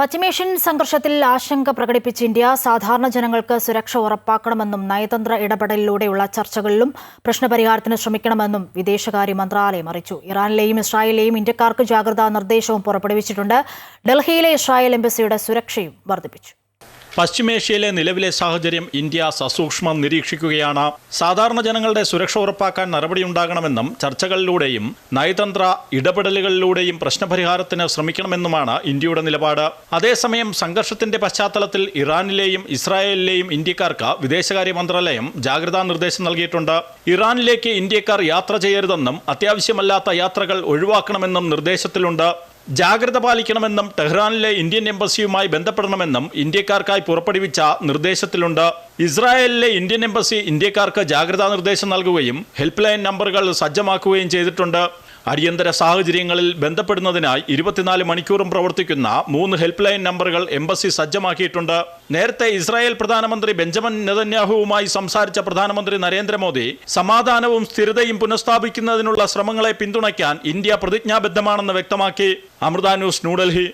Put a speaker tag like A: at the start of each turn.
A: പശ്ചിമേഷ്യൻ സംഘർഷത്തിൽ ആശങ്ക പ്രകടിപ്പിച്ച് ഇന്ത്യ സാധാരണ ജനങ്ങൾക്ക് സുരക്ഷ ഉറപ്പാക്കണമെന്നും നയതന്ത്ര ഇടപെടലിലൂടെയുള്ള ചർച്ചകളിലും പ്രശ്നപരിഹാരത്തിന് ശ്രമിക്കണമെന്നും വിദേശകാര്യ മന്ത്രാലയം അറിയിച്ചു. ഇറാനിലെയും ഇസ്രായേലിലെയും ഇന്ത്യക്കാർക്ക് ജാഗ്രതാ നിർദ്ദേശവും പുറപ്പെടുവിച്ചിട്ടുണ്ട്. ഡൽഹിയിലെ ഇസ്രായേൽ എംബസിയുടെ സുരക്ഷയും വർദ്ധിപ്പിച്ചു.
B: പശ്ചിമേഷ്യയിലെ നിലവിലെ സാഹചര്യം ഇന്ത്യ സസൂക്ഷ്മം നിരീക്ഷിക്കുകയാണ്. സാധാരണ ജനങ്ങളുടെ സുരക്ഷ ഉറപ്പാക്കാൻ നടപടിയുണ്ടാകണമെന്നും ചർച്ചകളിലൂടെയും നയതന്ത്ര ഇടപെടലുകളിലൂടെയും പ്രശ്നപരിഹാരത്തിന് ശ്രമിക്കണമെന്നുമാണ് ഇന്ത്യയുടെ നിലപാട്. അതേസമയം സംഘർഷത്തിന്റെ പശ്ചാത്തലത്തിൽ ഇറാനിലെയും ഇസ്രായേലിലെയും ഇന്ത്യക്കാർക്ക് വിദേശകാര്യ മന്ത്രാലയം ജാഗ്രതാ നിർദ്ദേശം നൽകിയിട്ടുണ്ട്. ഇറാനിലേക്ക് ഇന്ത്യക്കാർ യാത്ര ചെയ്യരുതെന്നും അത്യാവശ്യമല്ലാത്ത യാത്രകൾ ഒഴിവാക്കണമെന്നും നിർദ്ദേശത്തിലുണ്ട്. ജാഗ്രത പാലിക്കണമെന്നും ടെഹ്റാനിലെ ഇന്ത്യൻ എംബസിയുമായി ബന്ധപ്പെടണമെന്നും ഇന്ത്യക്കാർക്കായി പുറപ്പെടുവിച്ച നിർദ്ദേശത്തിലുണ്ട്. ഇസ്രായേലിലെ ഇന്ത്യൻ എംബസി ഇന്ത്യക്കാർക്ക് ജാഗ്രതാ നിർദ്ദേശം നൽകുകയും ഹെൽപ്പ് ലൈൻ നമ്പറുകൾ സജ്ജമാക്കുകയും ചെയ്തിട്ടുണ്ട്. അടിയന്തര സാഹചര്യങ്ങളിൽ ബന്ധപ്പെടുന്നതിനായി ഇരുപത്തിനാല് മണിക്കൂറും പ്രവർത്തിക്കുന്ന മൂന്ന് ഹെൽപ്പ് ലൈൻ നമ്പറുകൾ എംബസി സജ്ജമാക്കിയിട്ടുണ്ട്. നേരത്തെ ഇസ്രായേൽ പ്രധാനമന്ത്രി ബെഞ്ചമിൻ നെതന്യാഹുവുമായി സംസാരിച്ച പ്രധാനമന്ത്രി നരേന്ദ്രമോദി സമാധാനവും സ്ഥിരതയും പുനഃസ്ഥാപിക്കുന്നതിനുള്ള ശ്രമങ്ങളെ പിന്തുണയ്ക്കാൻ ഇന്ത്യ പ്രതിജ്ഞാബദ്ധമാണെന്ന് വ്യക്തമാക്കി. അമൃത ന്യൂസ് ന്യൂഡൽഹി.